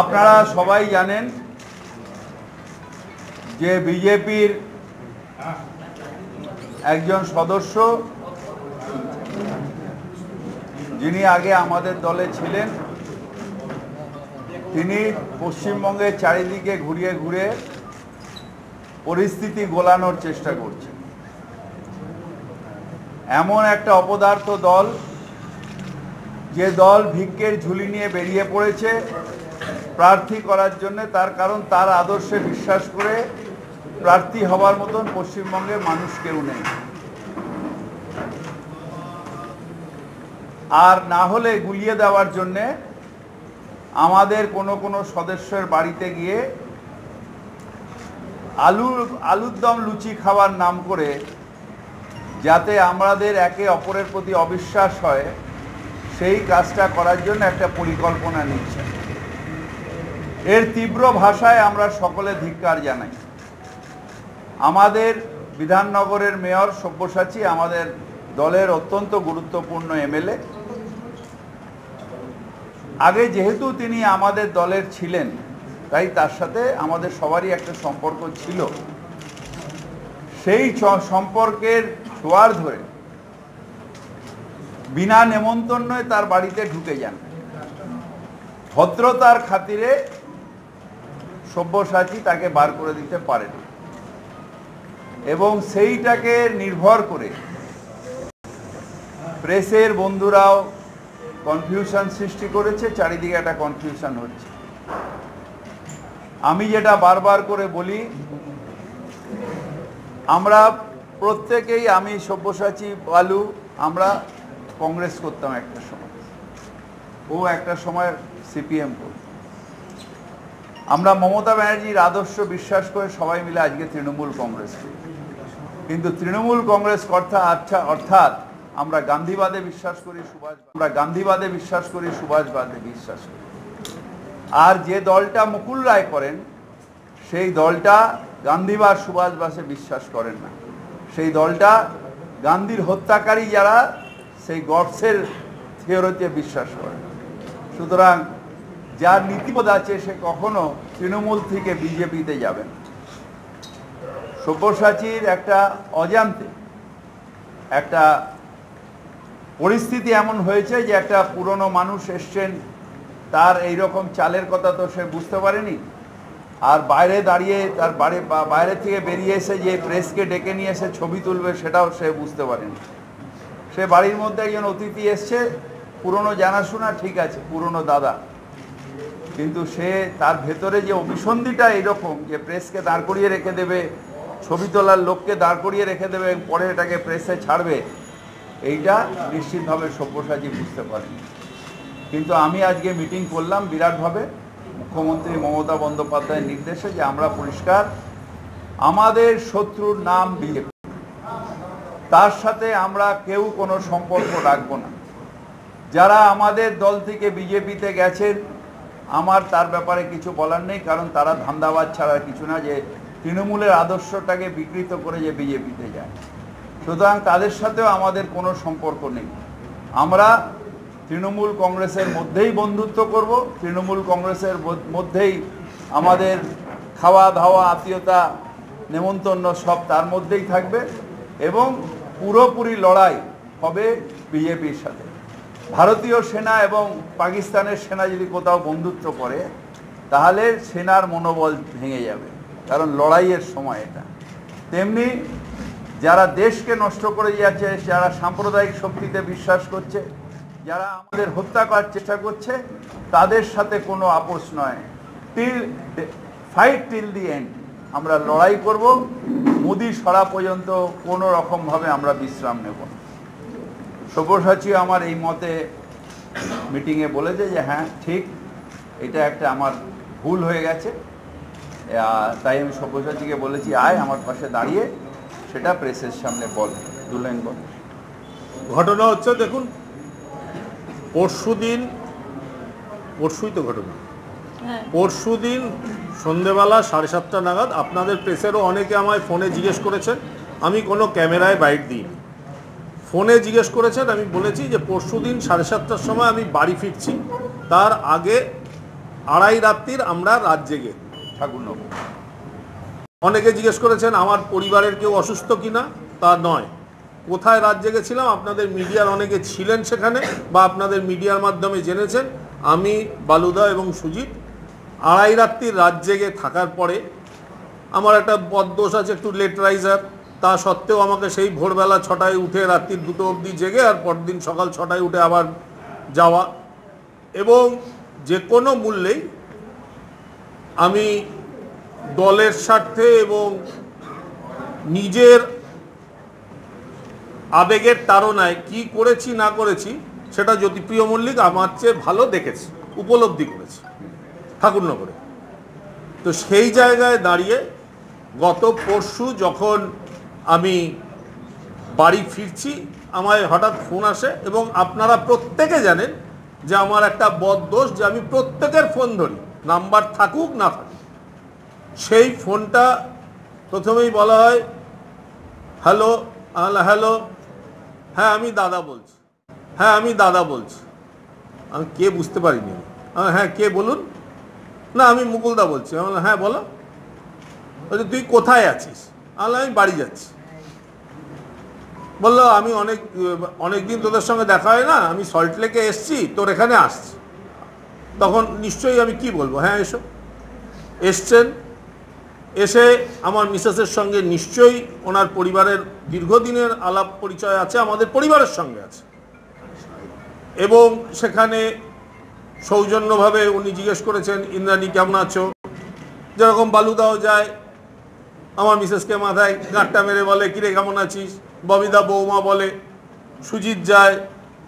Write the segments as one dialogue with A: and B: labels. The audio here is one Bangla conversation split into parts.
A: আপনারা সবাই জানেন যে বিজেপির একজন সদস্য যিনি আগে আমাদের দলে ছিলেন, তিনি পশ্চিমবঙ্গের চারিদিকে ঘুরিয়ে ঘুরে পরিস্থিতি গোলানোর চেষ্টা করছেন। এমন একটা অপদার্থ দল যে দল ভিক্ষের ঝুলি নিয়ে বেরিয়ে পড়েছে, প্রার্থী করার জন্য তার কারণ তার আদর্শে বিশ্বাস করে প্রার্থী হওয়ার মতন পশ্চিমবঙ্গে মানুষ কেউ নেই। আর না হলে গুলিয়ে দেওয়ার জন্যে আমাদের কোনো কোনো সদস্যের বাড়িতে গিয়ে আলু, আলুর দম লুচি খাওয়ার নাম করে যাতে আমাদের একে অপরের প্রতি অবিশ্বাস হয় সেই কাজটা করার জন্য একটা পরিকল্পনা নিচ্ছে। এর তীব্র ভাষায় আমরা সকলে ধিক্কার জানাই। আমাদের বিধাননগরের মেয়র সব্যসাচী আমাদের দলের অত্যন্ত গুরুত্বপূর্ণ এমএলএ। আগে যেহেতু তিনি আমাদের দলের ছিলেন, তাই তার সাথে আমাদের সবারই একটা সম্পর্ক ছিল। সেই সম্পর্কের ছোঁয়ার ধরে বিনা নেমন্তন্নয় তার বাড়িতে ঢুকে যান। ভদ্রতার খাতিরে সব্যসাচী তাকে বার করে দিতে পারেন। এবং সেইটাকে নির্ভর করে প্রেসের বন্ধুরাও কনফিউশন সৃষ্টি করেছে, চারিদিকে একটা কনফিউশন হচ্ছে। আমি যেটা বারবার করে বলি, আমরা প্রত্যেকেই, আমি সব্যসাচী বালু, আমরা কংগ্রেস করতাম একটা সময়। ও একটা সময় সিপিএম করত। আমরা মমতা ব্যানার্জির আদর্শ বিশ্বাস করে সবাই মিলে আজকে তৃণমূল কংগ্রেস কিন্তু তৃণমূল কংগ্রেস কর্তা আচ্ছা অর্থাৎ আমরা গান্ধীবাদে বিশ্বাস করি, সুভাষ আমরা গান্ধীবাদে বিশ্বাস করি সুভাষবাদে বিশ্বাস করি। আর যে দলটা মুকুল রায় করেন, সেই দলটা গান্ধীবাদ সুভাষবাসে বিশ্বাস করেন না। সেই দলটা গান্ধীর হত্যাকারী যারা সেই গডসের থিওরিতে বিশ্বাস করে। সুতরাং যার নীতিবোধ আছে সে কখনো তৃণমূল থেকে বিজেপিতে যাবেন সব্যসাচীর একটা অজান্তে একটা পরিস্থিতি এমন হয়েছে যে একটা পুরনো মানুষ এসছেন, তার এই রকম চালের কথা তো সে বুঝতে পারেনি। আর বাইরে দাঁড়িয়ে তার বাড়ি বাইরে থেকে বেরিয়ে এসে যে প্রেসকে ডেকে নিয়ে এসে ছবি তুলবে সেটাও সে বুঝতে পারেনি। সে বাড়ির মধ্যে একজন অতিথি এসছে, পুরনো জানাশোনা ঠিক আছে, পুরনো দাদা। কিন্তু সে তার ভেতরে যে অভিসন্ধিটা এরকম, যে প্রেসকে দাঁড় করিয়ে রেখে দেবে, ছবি তোলার লোককে দাঁড় করিয়ে রেখে দেবে পরে এটাকে প্রেসে ছাড়বে, এইটা নিশ্চিতভাবে সব্যসাচী বুঝতে পারেনি। কিন্তু আমি আজকে মিটিং করলাম বিরাটভাবে, মুখ্যমন্ত্রী মমতা বন্দ্যোপাধ্যায়ের নির্দেশে যে আমরা পরিষ্কার, আমাদের শত্রুর নাম বিজেপি। তার সাথে আমরা কেউ কোনো সম্পর্ক রাখব না। যারা আমাদের দল থেকে বিজেপিতে গেছেন, আমার তার ব্যাপারে কিছু বলার নেই, কারণ তারা ধান্দাবাদ ছাড়া কিছু না যে তৃণমূলের আদর্শটাকে বিকৃত করে যে বিজেপিতে যায়। সুতরাং তাদের সাথেও আমাদের কোনো সম্পর্ক নেই। আমরা তৃণমূল কংগ্রেসের মধ্যেই বন্ধুত্ব করব, তৃণমূল কংগ্রেসের মধ্যেই আমাদের খাওয়া দাওয়া আত্মীয়তা, নেমন্তন্ন সব তার মধ্যেই থাকবে এবং পুরোপুরি লড়াই হবে বিজেপির সাথে। ভারতীয় সেনা এবং পাকিস্তানের সেনা যদি কোথাও বন্ধুত্ব করে, তাহলে সেনার মনোবল ভেঙে যাবে, কারণ লড়াইয়ের সময় এটা। তেমনি যারা দেশকে নষ্ট করে যাচ্ছে, যারা সাম্প্রদায়িক শক্তিতে বিশ্বাস করছে, যারা আমাদের হত্যা করার চেষ্টা করছে, তাদের সাথে কোনো আপোষ নয়। Till fight till the end আমরা লড়াই করব। মোদি সরা পর্যন্ত কোনো রকমভাবে আমরা বিশ্রাম নেব সব্যসাচী আমার এই মতে মিটিংয়ে বলেছে যে হ্যাঁ ঠিক এটা একটা আমার ভুল হয়ে গেছে। তাই আমি সব্যসাচীকে বলেছি আয় আমার পাশে দাঁড়িয়ে সেটা প্রেসের সামনে বল। দুলেন বল।
B: ঘটনা হচ্ছে দেখুন পরশু দিন পরশুই তো ঘটনা।
C: হ্যাঁ।
B: পরশু দিন সন্ধেবেলা সাড়ে সাতটা নাগাদ আপনাদের প্রেসেরও অনেকে আমায় ফোনে জিজ্ঞেস করেছেন, আমি কোনো ক্যামেরায় বাইট দিইনি। ফোনে জিজ্ঞেস করেছেন, আমি বলেছি যে পরশু দিন সাড়ে সাতটার সময় আমি বাড়ি ফিরছি, তার আগে আড়াই রাত্রির আমরা রাত জেগে
A: ঠাকুরনগর
B: অনেকে জিজ্ঞেস করেছেন, আমার পরিবারের কেউ অসুস্থ কিনা? তা নয়। কোথায় রাত জেগেছিলাম? আপনাদের মিডিয়ার অনেকে ছিলেন সেখানে বা আপনাদের মিডিয়ার মাধ্যমে জেনেছেন। আমি, বালুদা এবং সুজিত আড়াই রাত্রির রাত জেগে থাকার পরে আমার একটা বদদোষ আছে, একটু লেট রাইজার তা সত্ত্বেও আমাকে সেই ভোরবেলা ছটায় উঠে রাত্রির দুটো অবধি জেগে আর পরদিন সকাল ছটায় উঠে আবার যাওয়া। এবং যে কোনো মূল্যেই আমি দলের স্বার্থে এবং নিজের আবেগের তাড়নায় কি করেছি না করেছি, সেটা জ্যোতিপ্রিয় মল্লিক আমার চেয়ে ভালো দেখেছে, উপলব্ধি করেছে। ঠাকুরনগরে। তো সেই জায়গায় দাঁড়িয়ে গত পরশু যখন আমি বাড়ি ফিরছি, আমায় হঠাৎ ফোন আসে এবং আপনারা প্রত্যেকে জানেন যে আমার একটা বদ দোষ যে আমি প্রত্যেকের ফোন ধরি, নাম্বার থাকুক না থাকুক। সেই ফোনটা প্রথমেই বলা হয়, হ্যালো হ্যালো হ্যাঁ আমি দাদা বলছি হ্যাঁ আমি দাদা বলছি। আমি কে বুঝতে পারিনি হ্যাঁ কে বলুন? না, আমি মুকুলদা বলছি। আমি হ্যাঁ বলো। বলছে, তুই কোথায় আছিস? আমি আমি বাড়ি যাচ্ছি। বলল, আমি অনেক অনেক দিন তোদের সঙ্গে দেখা হয় না, আমি সল্ট লেকে এসছি, তোর এখানে আসছি। তখন নিশ্চয়ই আমি কি বলব? হ্যাঁ এসো। এসছেন। এসে আমার মিসেসের সঙ্গে নিশ্চয়ই ওনার পরিবারের দীর্ঘদিনের আলাপ পরিচয় আছে, আমাদের পরিবারের সঙ্গে আছে। এবং সেখানে সৌজন্যভাবে উনি জিজ্ঞেস করেছেন, ইন্দ্রাণী, কেমন আছো? যেরকম বালুদাও যায়, আমার মিসেসকে মাথায় গাঁটটা মেরে বলে, কিরে, কেমন আছিস? ববিদা বৌমা বলে, সুজিত যায়।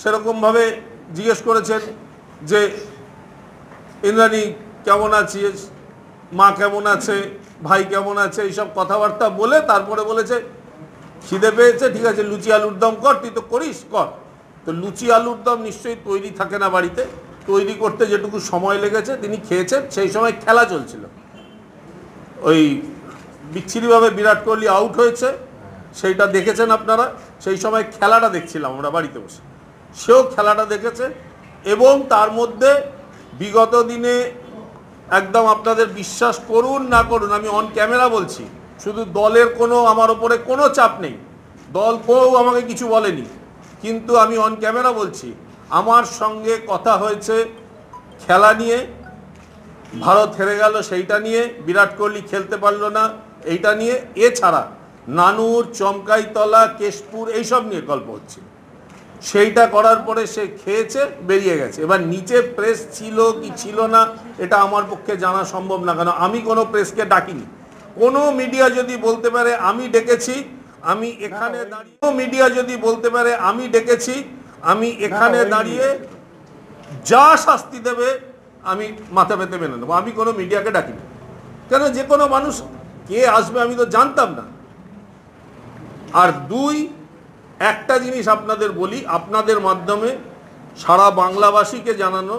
B: সেরকমভাবে জিজ্ঞেস করেছেন যে, ইন্দ্রাণী, কেমন আছিস? মা কেমন আছে? ভাই কেমন আছে? এইসব কথাবার্তা বলে তারপরে বলেছে, খিদে পেয়েছে, ঠিক আছে, লুচি আলুর দম কর, তুই তো করিস, কর। তো লুচি আলুর দম নিশ্চয়ই তৈরি থাকে না বাড়িতে। তৈরি করতে যেটুকু সময় লেগেছে, তিনি খেয়েছেন, সেই সময় খেলা চলছিল। ওই বিচ্ছিরিভাবে বিরাট কোহলি আউট হয়েছে, সেইটা দেখেছেন আপনারা, সেই সময় খেলাটা দেখছিলাম আমরা বাড়িতে বসে। সেও খেলাটা দেখেছে এবং তার মধ্যে বিগত দিনে একদম আপনাদের বিশ্বাস করুন না করুন, আমি অন ক্যামেরা বলছি, শুধু দলের কোনো, আমার ওপরে কোনো চাপ নেই। দল কেউ আমাকে কিছু বলেনি, কিন্তু আমি অন ক্যামেরা বলছি আমার সঙ্গে কথা হয়েছে খেলা নিয়ে। ভারত হেরে গেল সেইটা নিয়ে বিরাট কোহলি খেলতে পারল না এইটা নিয়ে। এছাড়া নানুর চমকাইতলা কেশপুর এইসব নিয়ে গল্প হচ্ছে। সেইটা করার পরে সে খেয়েছে বেরিয়ে গেছে। এবার নিচে প্রেস ছিল কি ছিল না এটা আমার পক্ষে জানা সম্ভব না কেন। আমি কোনো প্রেসকে ডাকিনি। কোনো মিডিয়া যদি বলতে পারে আমি ডেকেছি। আমি এখানে দাঁড়িয়ে মিডিয়া যদি বলতে পারে আমি ডেকেছি। আমি এখানে দাঁড়িয়ে যা শাস্তি দেবে আমি মাথা পেতে মেনে নেব। আমি কোনো মিডিয়াকে ডাকিনি। কেন? যে কোনো মানুষ কে আসবে আমি তো জানতাম না। আর দুই একটা জিনিস আপনাদের বলি আপনাদের মাধ্যমে সারা বাংলাবাসীকে জানানো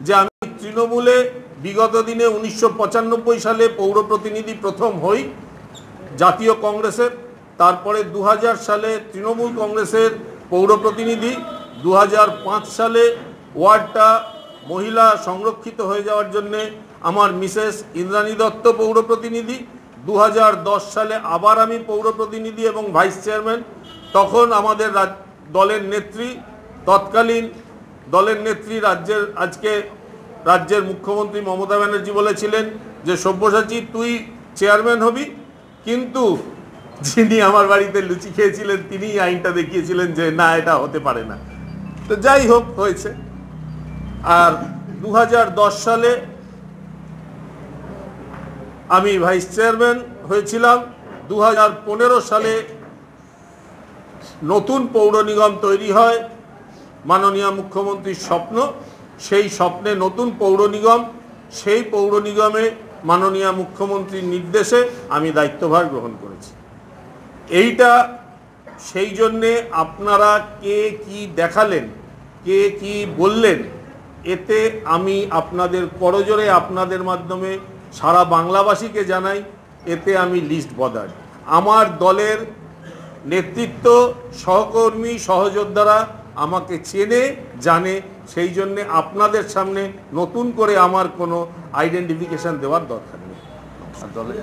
B: যে আমি তৃণমূলে বিগত দিনে উনিশশো পঁচানব্বই সালে পৌর প্রতিনিধি প্রথম হই জাতীয় কংগ্রেসের তারপরে দু হাজার সালে তৃণমূল কংগ্রেসের পৌর প্রতিনিধি দু হাজার পাঁচ সালে ওয়ার্ডটা মহিলা সংরক্ষিত হয়ে যাওয়ার জন্যে আমার মিসেস ইন্দ্রাণী দত্ত পৌর প্রতিনিধি। দু হাজার দশ সালে আবার আমি পৌর প্রতিনিধি এবং ভাইস চেয়ারম্যান। তখন আমাদের দলের নেত্রী, তৎকালীন দলের নেত্রী রাজ্যের আজকে রাজ্যের মুখ্যমন্ত্রী মমতা ব্যানার্জি বলেছিলেন যে, সব্যসাচী, তুই চেয়ারম্যান হবি। কিন্তু যিনি আমার বাড়িতে লুচি খেয়েছিলেন তিনি আইনটা দেখিয়েছিলেন যে, না, এটা হতে পারে না। তো যাই হোক, হয়েছে। আর দু হাজার দশ সালে আমি ভাইস চেয়ারম্যান হয়েছিলাম। দু হাজার পনেরো সালে নতুন পৌর নিগম তৈরি হয়। মাননীয় মুখ্যমন্ত্রীর স্বপ্ন, সেই স্বপ্নে নতুন পৌর নিগম, সেই পৌর নিগমে মাননীয় মুখ্যমন্ত্রীর নির্দেশে আমি দায়িত্বভার গ্রহণ করেছি। এইটা সেই জন্যে আপনারা কে কি দেখালেন কে কি বললেন এতে আমি আপনাদের করজোরে আপনাদের মাধ্যমে সারা বাংলাবাসীকে জানাই এতে আমি লিস্ট বদার। আমার দলের নেতৃত্ব সহকর্মী সহযোদ্ধারা আমাকে চেনে জানে সেই জন্য আপনাদের সামনে নতুন করে আমার কোনো আইডেন্টিফিকেশন দেওয়ার দরকার নেই।
A: দলে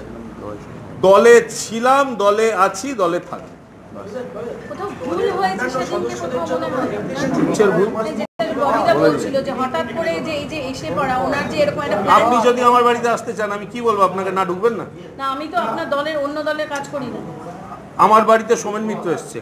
A: দলে ছিলাম
B: দলে আছি দলে থাকি।
C: কোথাও ভুল হয়েছে সেদিনকে কোথাও মনে হয়
B: আপনি যদি আমার বাড়িতে আসতে চান আমি কি বলব? আপনাকে না ঢুকবেন না?
C: না আমি তো আপনার দলের অন্য দলের কাজ করি না।
B: আমার বাড়িতে সোমেন মিত্র এসছে।